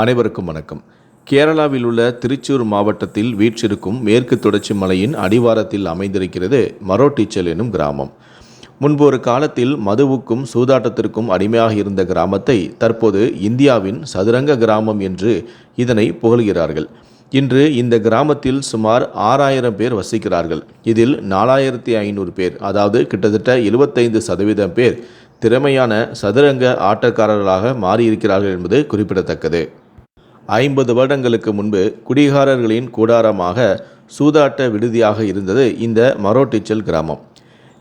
அனைவருக்கும் வணக்கம். கேரளாவில் உள்ள திருச்சூர் மாவட்டத்தில் வீற்றிருக்கும் மேற்கு தொடர்ச்சி மலையின் அடிவாரத்தில் அமைந்திருக்கிறது மரோட்டிச்சல் எனும் கிராமம். முன்பு ஒரு காலத்தில் மதுவுக்கும் சூதாட்டத்திற்கும் அடிமையாக இருந்த கிராமத்தை தற்போது இந்தியாவின் சதுரங்க கிராமம் என்று இதனை புகழ்கிறார்கள். இன்று இந்த கிராமத்தில் சுமார் ஆறாயிரம் பேர் வசிக்கிறார்கள். இதில் நாலாயிரத்தி ஐநூறு பேர் அதாவது கிட்டத்தட்ட எழுபத்தைந்து சதவீதம் பேர் திறமையான சதுரங்க ஆட்டக்காரர்களாக மாறியிருக்கிறார்கள் என்பது குறிப்பிடத்தக்கது. ஐம்பது வருடங்களுக்கு முன்பு குடிகாரர்களின் கூடாரமாக சூதாட்ட விடுதியாக இருந்தது இந்த மரோட்டிச்சல் கிராமம்.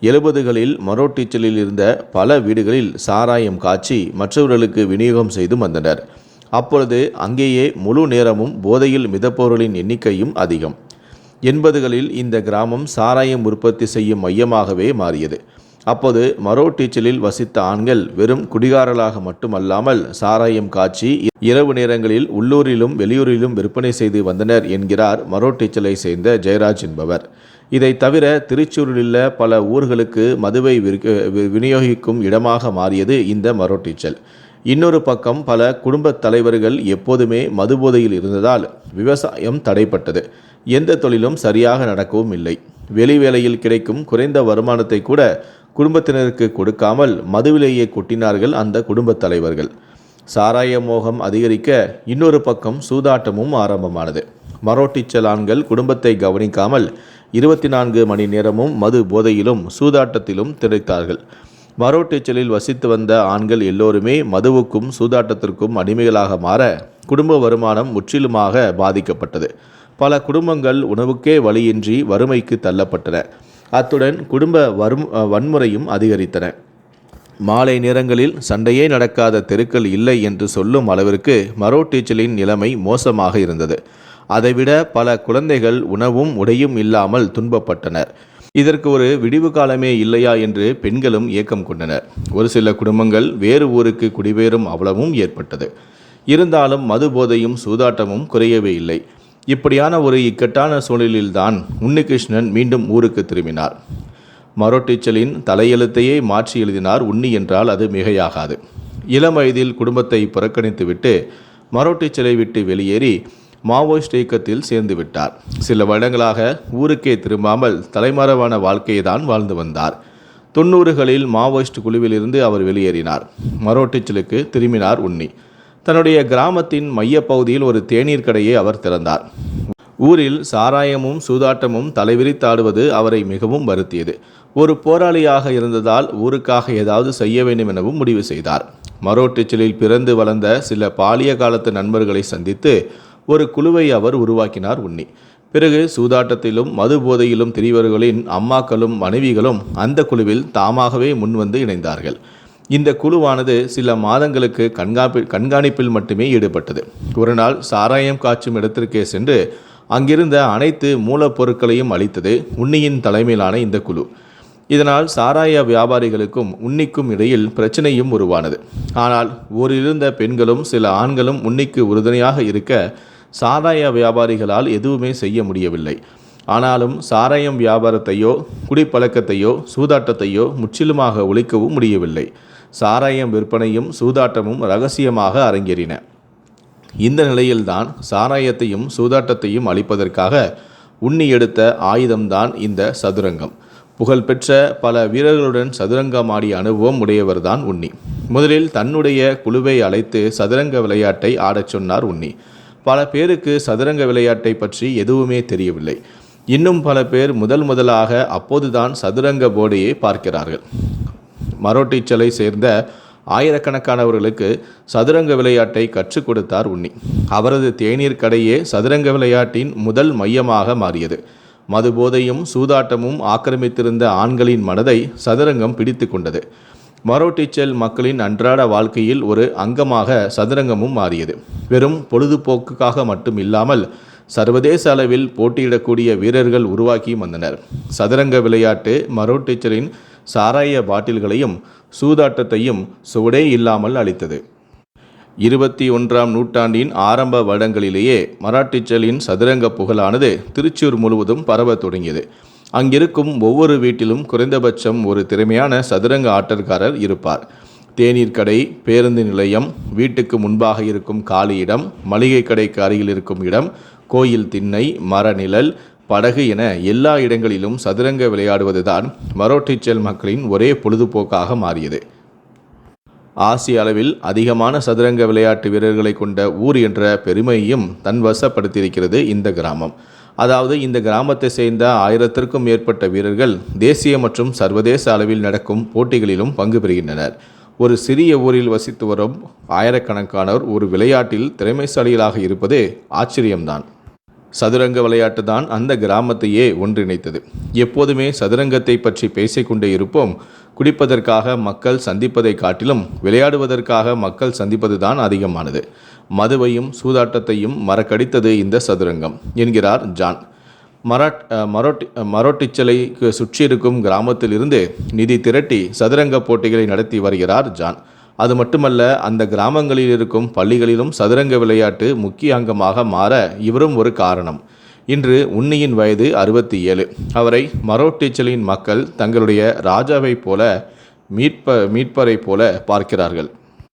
எழுபதுகளில் மரோட்டிச்சலில் இருந்த பல வீடுகளில் சாராயம் காய்ச்சி மற்றவர்களுக்கு விநியோகம் செய்து வந்தனர். அப்பொழுது அங்கேயே முழு நேரமும் போதையில் மிதப்பவர்களின் எண்ணிக்கையும் அதிகம். எண்பதுகளில் இந்த கிராமம் சாராயம் உற்பத்தி செய்யும் மையமாகவே மாறியது. அப்போது மரோட்டீச்சலில் வசித்த ஆண்கள் வெறும் குடிகாரர்களாக மட்டுமல்லாமல் சாராயம் காய்ச்சி இரவு நேரங்களில் உள்ளூரிலும் வெளியூரிலும் விற்பனை செய்து வந்தனர் என்கிறார் மரோட்டீச்சலை சேர்ந்த ஜெயராஜ் என்பவர். இதை தவிர திருச்சூரிலுள்ள பல ஊர்களுக்கு மதுவை வி- விநியோகிக்கும் இடமாக மாறியது இந்த மரோட்டீச்சல் இன்னொரு பக்கம் பல குடும்பத் தலைவர்கள் எப்போதுமே மதுபோதையில் இருந்ததால் விவசாயம் தடைப்பட்டது. எந்த தொழிலும் சரியாக நடக்கவும் இல்லை. வெளி வேலையில் கிடைக்கும் குறைந்த வருமானத்தை கூட குடும்பத்தினருக்கு கொடுக்காமல் மதுவிலேயே கொட்டினார்கள் அந்த குடும்பத் தலைவர்கள். சாராய மோகம் அதிகரிக்க இன்னொரு பக்கம் சூதாட்டமும் ஆரம்பமானது. மரோட்டிச் ஆண்கள் குடும்பத்தை கவனிக்காமல் இருபத்தி நான்கு மணி நேரமும் மது போதையிலும் சூதாட்டத்திலும் திளைத்தார்கள். மரோட்டிச்சலில் வசித்து வந்த ஆண்கள் எல்லோருமே மதுவுக்கும் சூதாட்டத்திற்கும் அடிமைகளாக மாற குடும்ப வருமானம் முற்றிலுமாக பாதிக்கப்பட்டது. பல குடும்பங்கள் உணவுக்கே வழியின்றி வறுமைக்கு தள்ளப்பட்டன. அத்துடன் குடும்ப வரும் வன்முறையும் அதிகரித்தன. மாலை நேரங்களில் சண்டையே நடக்காத தெருக்கள் இல்லை என்று சொல்லும் அளவிற்கு மரோட்டீச்சலின் நிலைமை மோசமாக இருந்தது. அதைவிட பல குழந்தைகள் உணவும் உடையும் இல்லாமல் துன்பப்பட்டனர். இதற்கு ஒரு விடிவு காலமே இல்லையா என்று பெண்களும் ஏக்கம் கொண்டனர். ஒரு சில குடும்பங்கள் வேறு ஊருக்கு குடிபெயரும் அவலமும் ஏற்பட்டது. இருந்தாலும் மது போதையும் சூதாட்டமும் குறையவே இல்லை. இப்படியான ஒரு இக்கட்டான சூழலில்தான் உன்னிகிருஷ்ணன் மீண்டும் ஊருக்கு திரும்பினார். மரோட்டிச்சலின் தலையெழுத்தையே மாற்றி எழுதினார் உன்னி என்றால் அது மிகையாகாது. இளம் வயதில் குடும்பத்தை புறக்கணித்துவிட்டு மரோட்டிச்சலை விட்டு வெளியேறி மாவோயிஸ்ட் இயக்கத்தில் சேர்ந்து விட்டார். சில வருடங்களாக ஊருக்கே திரும்பாமல் தலைமறைவான வாழ்க்கையை தான் வாழ்ந்து வந்தார். தொண்ணூறுகளில் மாவோயிஸ்ட் குழுவிலிருந்து அவர் வெளியேறினார். மரோட்டிச்சலுக்கு திரும்பினார் உன்னி. தன்னுடைய கிராமத்தின் மையப்பகுதியில் ஒரு தேநீர் கடையை அவர் திறந்தார். ஊரில் சாராயமும் சூதாட்டமும் தலைவிரித்தாடுவது அவரை மிகவும் வருத்தியது. ஒரு போராளியாக இருந்ததால் ஊருக்காக ஏதாவது செய்ய வேண்டும் எனவும் முடிவு செய்தார். மரோட்டிச்சலில் பிறந்து வளர்ந்த சில பாலிய காலத்து நண்பர்களை சந்தித்து ஒரு குழுவை அவர் உருவாக்கினார் உன்னி பிறகு சூதாட்டத்திலும் மது போதையிலும் திரிவர்களின் அம்மாக்களும் மனைவிகளும் அந்த குழுவில் தாமாகவே முன்வந்து இணைந்தார்கள். இந்த குழுவானது சில மாதங்களுக்கு கண்காப்பி கண்காணிப்பில் மட்டுமே ஈடுபட்டது. ஒரு நாள் சாராயம் காய்ச்சும் இடத்திற்கே சென்று அங்கிருந்த அனைத்து மூலப்பொருட்களையும் அளித்தது உன்னியின் தலைமையிலான இந்த குழு. இதனால் சாராய வியாபாரிகளுக்கும் உன்னிக்கும் இடையில் பிரச்சனையும் உருவானது. ஆனால் ஊரிலிருந்த பெண்களும் சில ஆண்களும் உன்னிக்கு உறுதுணையாக இருக்க சாராய வியாபாரிகளால் எதுவுமே செய்ய முடியவில்லை. ஆனாலும் சாராயம் வியாபாரத்தையோ குடிப்பழக்கத்தையோ சூதாட்டத்தையோ முற்றிலுமாக ஒழிக்கவும் முடியவில்லை. சாராயம் விற்பனையும் சூதாட்டமும் ரகசியமாக அரங்கேறின. இந்த நிலையில்தான் சாராயத்தையும் சூதாட்டத்தையும் அழிப்பதற்காக உண்ணி எடுத்த ஆயுதம்தான் இந்த சதுரங்கம். புகழ்பெற்ற பல வீரர்களுடன் சதுரங்கம் ஆடிய அனுபவம் உடையவர்தான் உண்ணி. முதலில் தன்னுடைய குழுவை அழைத்து சதுரங்க விளையாட்டை ஆடச் சொன்னார் உன்னி பல பேருக்கு சதுரங்க விளையாட்டை பற்றி எதுவுமே தெரியவில்லை. இன்னும் பல பேர் முதல் முதலாக அப்போதுதான் சதுரங்க போர்டையே பார்க்கிறார்கள். மரோட்டிச்சலை சேர்ந்த ஆயிரக்கணக்கானவர்களுக்கு சதுரங்க விளையாட்டை கற்றுக் கொடுத்தார் உன்னி அவரது தேநீர் கடையே சதுரங்க விளையாட்டின் முதல் மையமாக மாறியது. மதுபோதையும் சூதாட்டமும் ஆக்கிரமித்திருந்த ஆண்களின் மனதை சதுரங்கம் பிடித்து கொண்டது. மரோட்டிச்சல் மக்களின் அன்றாட வாழ்க்கையில் ஒரு அங்கமாக சதுரங்கமும் மாறியது. வெறும் பொழுதுபோக்குக்காக மட்டும் இல்லாமல் சர்வதேச அளவில் போட்டியிடக்கூடிய வீரர்கள் உருவாக்கி வந்தனர். சதுரங்க விளையாட்டு மரோட்டிச்சலின் சாராய பாட்டில்களையும் சூதாட்டத்தையும் சுவடே இல்லாமல் அளித்தது. இருபத்தி ஒன்றாம் நூற்றாண்டின் ஆரம்ப வருடங்களிலேயே மராட்டிச்சலின் சதுரங்க புகழானது திருச்சூர் முழுவதும் பரவத் தொடங்கியது. அங்கிருக்கும் ஒவ்வொரு வீட்டிலும் குறைந்தபட்சம் ஒரு திறமையான சதுரங்க ஆட்டக்காரர் இருப்பார். தேநீர் கடை பேருந்து நிலையம் வீட்டுக்கு முன்பாக இருக்கும் காலி இடம் மளிகை கடைக்கு அருகில் இருக்கும் இடம் கோயில் திண்ணை மரநிழல் படகு என எல்லா இடங்களிலும் சதுரங்க விளையாடுவதுதான் மரோட்டிச்சல் மக்களின் ஒரே பொழுதுபோக்காக மாறியது. ஆசிய அளவில் அதிகமான சதுரங்க விளையாட்டு வீரர்களை கொண்ட ஊர் என்ற பெருமையையும் தன் வசப்படுத்தியிருக்கிறது இந்த கிராமம். அதாவது இந்த கிராமத்தை சேர்ந்த ஆயிரத்திற்கும் மேற்பட்ட வீரர்கள் தேசிய மற்றும் சர்வதேச அளவில் நடக்கும் போட்டிகளிலும் பங்கு பெறுகின்றனர். ஒரு சிறிய ஊரில் வசித்து வரும் ஆயிரக்கணக்கானோர் ஒரு விளையாட்டில் திறமைசாலிகளாக இருப்பது ஆச்சரியம்தான். சதுரங்க விளையாட்டு தான் அந்த கிராமத்தையே ஒன்றிணைத்தது. எப்போதுமே சதுரங்கத்தை பற்றி பேசிக்கொண்டே இருப்போம். குடிப்பதற்காக மக்கள் சந்திப்பதை காட்டிலும் விளையாடுவதற்காக மக்கள் சந்திப்பது தான் அதிகமானது. மதுவையும் சூதாட்டத்தையும் மறக்கடித்தது இந்த சதுரங்கம் என்கிறார் ஜான். மராட் மரோட்டி மரோட்டிச்சலை சுற்றியிருக்கும் கிராமத்திலிருந்து நிதி திரட்டி சதுரங்க போட்டிகளை நடத்தி வருகிறார் ஜான். அது மட்டுமல்ல அந்த கிராமங்களில் இருக்கும் பள்ளிகளிலும் சதுரங்க விளையாட்டு முக்கிய அங்கமாக மாற இவரும் ஒரு காரணம். இன்று உன்னியின் வயது அறுபத்தி ஏழு அவரை மரோட்டிச்சலின் மக்கள் தங்களுடைய ராஜாவைப் போல மீட்ப மீட்பரைப் போல பார்க்கிறார்கள்.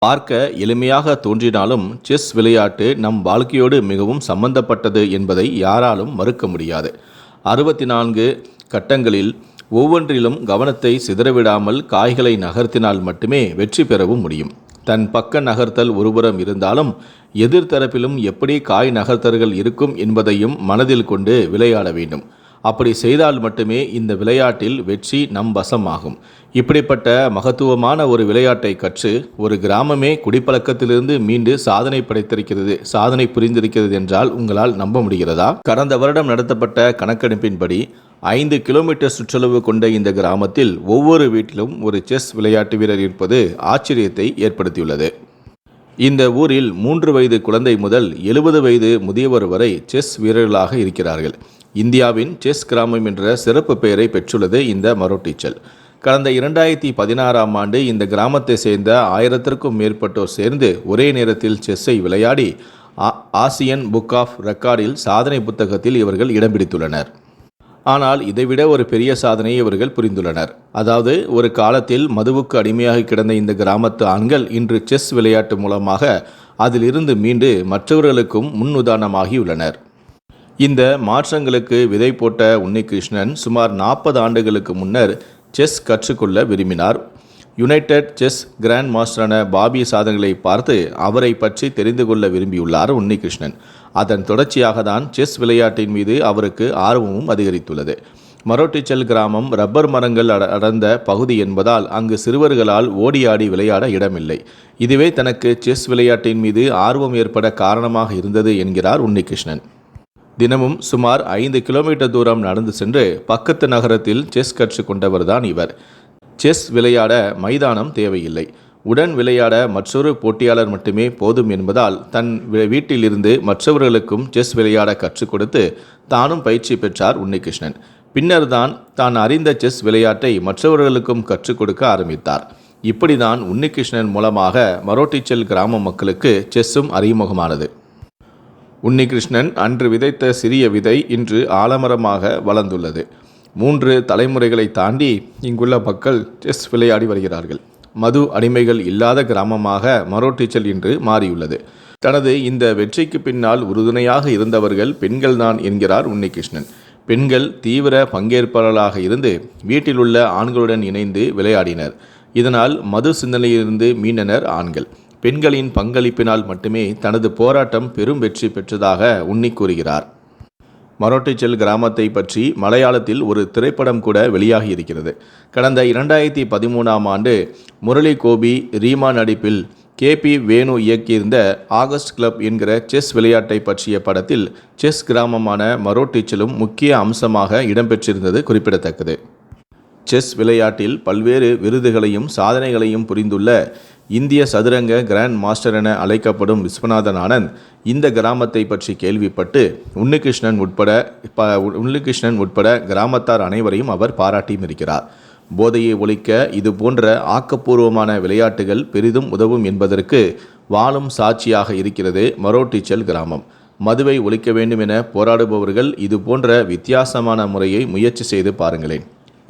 பார்க்க எளிமையாக தோன்றினாலும் செஸ் விளையாட்டு நம் வாழ்க்கையோடு மிகவும் சம்பந்தப்பட்டது என்பதை யாராலும் மறுக்க முடியாது. அறுபத்தி நான்கு கட்டங்களில் ஒவ்வொன்றிலும் கவனத்தை சிதறவிடாமல் காய்களை நகர்த்தினால் மட்டுமே வெற்றி பெறவும் முடியும். தன் பக்க நகர்த்தல் ஒருபுறம் இருந்தாலும் எதிர்த்தரப்பிலும் எப்படி காய் நகர்த்தல்கள் இருக்கும் என்பதையும் மனதில் கொண்டு விளையாட வேண்டும். அப்படி செய்தால் மட்டுமே இந்த விளையாட்டில் வெற்றி நம் வசமாகும். இப்படிப்பட்ட மகத்துவமான ஒரு விளையாட்டை கற்று ஒரு கிராமமே குடிப்பழக்கத்திலிருந்து மீண்டு சாதனை படைத்திருக்கிறது சாதனை புரிந்திருக்கிறது என்றால் உங்களால் நம்ப முடிகிறதா? கடந்த வருடம் நடத்தப்பட்ட கணக்கெடுப்பின்படி ஐந்து கிலோமீட்டர் சுற்றளவு கொண்ட இந்த கிராமத்தில் ஒவ்வொரு வீட்டிலும் ஒரு செஸ் விளையாட்டு வீரர் இருப்பது ஆச்சரியத்தை ஏற்படுத்தியுள்ளது. இந்த ஊரில் மூன்று வயது குழந்தை முதல் எழுபது வயது முதியவர் வரை செஸ் வீரர்களாக இருக்கிறார்கள். இந்தியாவின் செஸ் கிராமம் என்ற சிறப்பு பெயரை பெற்றுள்ளது இந்த மரோட்டிச்சல் கடந்த இரண்டாயிரத்தி பதினாறாம் ஆண்டு இந்த கிராமத்தை சேர்ந்த ஆயிரத்திற்கும் மேற்பட்டோர் சேர்ந்து ஒரே நேரத்தில் செஸ்ஸை விளையாடி ஆ- ஆசியன் புக் ஆஃப் ரெக்கார்டில் சாதனை புத்தகத்தில் இவர்கள் இடம் பிடித்துள்ளனர். ஆனால் இதைவிட ஒரு பெரிய சாதனையை இவர்கள் புரிந்துள்ளனர். அதாவது ஒரு காலத்தில் மதுவுக்கு அடிமையாக கிடந்த இந்த கிராமத்து ஆண்கள் இன்று செஸ் விளையாட்டு மூலமாக அதிலிருந்து மீண்டு மற்றவர்களுக்கும் முன்னுதாரணமாகியுள்ளனர். இந்த மாற்றங்களுக்கு விதை போட்ட உன்னிகிருஷ்ணன் சுமார் நாற்பது ஆண்டுகளுக்கு முன்னர் செஸ் கற்றுக்கொள்ள விரும்பினார். யுனைடெட் செஸ் கிராண்ட் மாஸ்டரான பாபி சாதனைகளை பார்த்து அவரை பற்றி தெரிந்து கொள்ள விரும்பியுள்ளார் உன்னிகிருஷ்ணன். அதன் தொடர்ச்சியாக தான் செஸ் விளையாட்டின் மீது அவருக்கு ஆர்வமும் அதிகரித்துள்ளது. மரோட்டிச்சல் கிராமம் ரப்பர் மரங்கள் அட- அடர்ந்த பகுதி என்பதால் அங்கு சிறுவர்களால் ஓடியாடி விளையாட இடமில்லை. இதுவே தனக்கு செஸ் விளையாட்டின் மீது ஆர்வம் ஏற்பட காரணமாக இருந்தது என்கிறார் உன்னிகிருஷ்ணன். தினமும் சுமார் ஐந்து கிலோமீட்டர் தூரம் நடந்து சென்று பக்கத்து நகரத்தில் செஸ் கற்றுக்கொண்டவர்தான் இவர். செஸ் விளையாட மைதானம் தேவையில்லை. உடன் விளையாட மற்றொரு போட்டியாளர் மட்டுமே போதும் என்பதால் தன் வீட்டிலிருந்து மற்றவர்களுக்கும் செஸ் விளையாட கற்றுக் கொடுத்து தானும் பயிற்சி பெற்றார் உன்னிகிருஷ்ணன். பின்னர் தான் தான் அறிந்த செஸ் விளையாட்டை மற்றவர்களுக்கும் கற்றுக் கொடுக்க ஆரம்பித்தார். இப்படிதான் உன்னிகிருஷ்ணன் மூலமாக மரோட்டிச்சல் கிராம மக்களுக்கு செஸ்ஸும் அறிமுகமானது. உன்னிகிருஷ்ணன் அன்று விதைத்த சிறிய விதை இன்று ஆலமரமாக வளர்ந்துள்ளது. மூன்று தலைமுறைகளை தாண்டி இங்குள்ள மக்கள் செஸ் விளையாடி வருகிறார்கள். மது அடிமைகள் இல்லாத கிராமமாக மரோட்டிச்சல் இன்று மாறியுள்ளது. தனது இந்த வெற்றிக்கு பின்னால் உறுதுணையாக இருந்தவர்கள் பெண்கள்தான் என்கிறார் உன்னிகிருஷ்ணன். பெண்கள் தீவிர பங்கேற்பாளர்களாக இருந்து வீட்டிலுள்ள ஆண்களுடன் இணைந்து விளையாடினர். இதனால் மது சிந்தனையிலிருந்து மீண்டனர் ஆண்கள். பெண்களின் பங்களிப்பினால் மட்டுமே தனது போராட்டம் பெரும் வெற்றி பெற்றதாக உன்னி கூறுகிறார். மரோட்டிச்சல் கிராமத்தை பற்றி மலையாளத்தில் ஒரு திரைப்படம் கூட வெளியாகி இருக்கிறது கடந்த இரண்டாயிரத்தி பதிமூணாம் ஆண்டு முரளி கோபி ரீமா நடிப்பில் கேபி வேணு இயக்கியிருந்த ஆகஸ்ட் கிளப் என்கிற செஸ் விளையாட்டை பற்றிய படத்தில் செஸ் கிராமமான மரோட்டிச்சலும் முக்கிய அம்சமாக இடம்பெற்றிருந்தது குறிப்பிடத்தக்கது. செஸ் விளையாட்டில் பல்வேறு விருதுகளையும் சாதனைகளையும் புரிந்துள்ள இந்திய சதுரங்க கிராண்ட் மாஸ்டர் என அழைக்கப்படும் விஸ்வநாதன் ஆனந்த் இந்த கிராமத்தை பற்றி கேள்விப்பட்டு உன்னிகிருஷ்ணன் உட்பட ப உன்னிகிருஷ்ணன் உட்பட கிராமத்தார் அனைவரையும் அவர் பாராட்டியும் இருக்கிறார். போதையை ஒழிக்க இது போன்ற ஆக்கப்பூர்வமான விளையாட்டுகள் பெரிதும் உதவும் என்பதற்கு வாழும் சாட்சியாக இருக்கிறது மரோட்டிச்சல் கிராமம். மதுவை ஒழிக்க வேண்டும் என போராடுபவர்கள் இது போன்ற வித்தியாசமான முறையை முயற்சி செய்து பாருங்களேன்.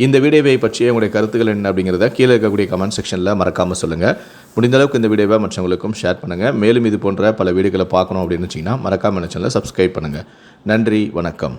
இந்த வீடியோவை பற்றிய உங்களுடைய கருத்துக்கள் என்ன அப்படிங்கிறத கீழே இருக்கக்கூடிய கமெண்ட் செக்ஷனில் மறக்காமல் சொல்லுங்கள் முடிந்த அளவுக்கு இந்த வீடியோவை மற்றவங்களுக்கும் ஷேர் பண்ணுங்கள் மேலும் இது போன்ற பல வீடியோக்களை பார்க்கணும் அப்படின்னு வச்சிங்கன்னா மறக்காமல் சேனலை சப்ஸ்கிரைப் பண்ணுங்கள் நன்றி வணக்கம்.